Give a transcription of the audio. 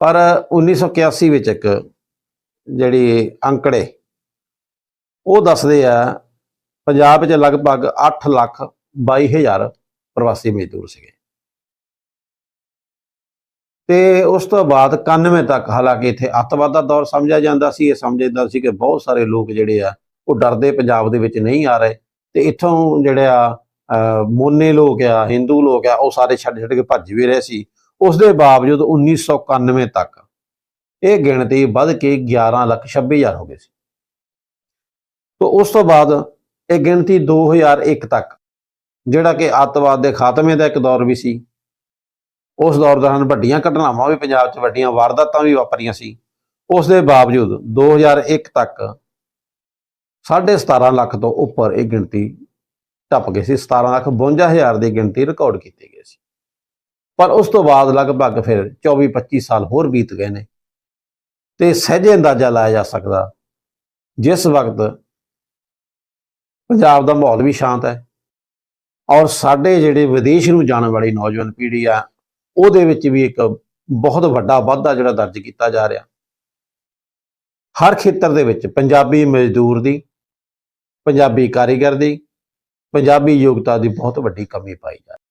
ਪਰ 1981 ਵਿੱਚ ਇੱਕ ਜਿਹੜੀ ਅੰਕੜੇ, ਉਹ ਦੱਸਦੇ ਆ, ਪੰਜਾਬ ਵਿੱਚ ਲਗਭਗ 8 ਲੱਖ 22 ਹਜ਼ਾਰ ਪ੍ਰਵਾਸੀ ਮਜ਼ਦੂਰ ਸੀਗੇ। ਤੇ ਉਸ ਤੋਂ ਬਾਅਦ 91 ਤੱਕ, ਹਾਲਾਂਕਿ ਇੱਥੇ ਅੱਤਵਾਦ ਦਾ ਦੌਰ ਸਮਝਿਆ ਜਾਂਦਾ ਸੀ, ਇਹ ਸਮਝਦਾ ਸੀ ਕਿ ਬਹੁਤ ਸਾਰੇ ਲੋਕ ਜਿਹੜੇ ਆ, ਉਹ ਡਰਦੇ ਪੰਜਾਬ ਦੇ ਵਿੱਚ ਨਹੀਂ ਆ ਰਹੇ। ਤੇ ਇੱਥੋਂ ਜਿਹੜੇ ਆ ਮੋਨੇ ਲੋਕ ਆ, ਹਿੰਦੂ ਲੋਕ ਆ, ਉਹ ਸਾਰੇ ਛੱਡ ਛੱਡ ਕੇ ਭੱਜ ਵੀ ਰਹੇ ਸੀ। ਉਸ ਦੇ ਬਾਵਜੂਦ 1991 ਤੱਕ ਇਹ ਗਿਣਤੀ ਵੱਧ ਕੇ 11 ਲੱਖ 26 ਹਜ਼ਾਰ ਹੋ ਗਈ ਸੀ। ਤੋਂ ਉਸ ਤੋਂ ਬਾਅਦ ਇਹ ਗਿਣਤੀ 2001 ਤੱਕ, ਜਿਹੜਾ ਕਿ ਅੱਤਵਾਦ ਦੇ ਖਾਤਮੇ ਦਾ ਇੱਕ ਦੌਰ ਵੀ ਸੀ। ਉਸ ਦੌਰ ਦੌਰਾਨ ਵੱਡੀਆਂ ਘਟਨਾਵਾਂ ਵੀ ਪੰਜਾਬ 'ਚ ਵੱਡੀਆਂ ਵਾਰਦਾਤਾਂ ਵੀ ਵਾਪਰੀਆਂ ਸੀ। ਉਸ ਦੇ ਬਾਵਜੂਦ 2001 ਤੱਕ 17.5 ਲੱਖ ਤੋਂ ਉੱਪਰ ਇਹ ਗਿਣਤੀ ਟੱਪ ਗਈ ਸੀ। 17 ਲੱਖ 52 ਹਜ਼ਾਰ ਦੀ ਗਿਣਤੀ ਰਿਕਾਰਡ ਕੀਤੀ ਗਈ ਸੀ। ਪਰ ਉਸ ਤੋਂ ਬਾਅਦ ਲਗਭਗ ਫਿਰ 24 25 ਸਾਲ ਹੋਰ ਬੀਤ ਗਏ ਨੇ। ਤੇ ਸਹਿਜੇ ਅੰਦਾਜ਼ਾ ਲਾਇਆ ਜਾ ਸਕਦਾ, ਜਿਸ ਵਕਤ ਪੰਜਾਬ ਦਾ ਮਾਹੌਲ ਵੀ ਸ਼ਾਂਤ ਹੈ ਔਰ ਸਾਡੇ ਜਿਹੜੇ ਵਿਦੇਸ਼ ਨੂੰ ਜਾਣ ਵਾਲੀ ਨੌਜਵਾਨ ਪੀੜ੍ਹੀ ਆ, ਉਹਦੇ ਵਿੱਚ ਵੀ ਇੱਕ ਬਹੁਤ ਵੱਡਾ ਵਾਧਾ ਜਿਹੜਾ ਦਰਜ ਕੀਤਾ ਜਾ ਰਿਹਾ। ਹਰ ਖੇਤਰ ਦੇ ਵਿੱਚ ਪੰਜਾਬੀ ਮਜ਼ਦੂਰ ਦੀ, ਪੰਜਾਬੀ ਕਾਰੀਗਰ ਦੀ, ਪੰਜਾਬੀ ਯੋਗਤਾ ਦੀ ਬਹੁਤ ਵੱਡੀ ਕਮੀ ਪਾਈ ਜਾ ਰਹੀ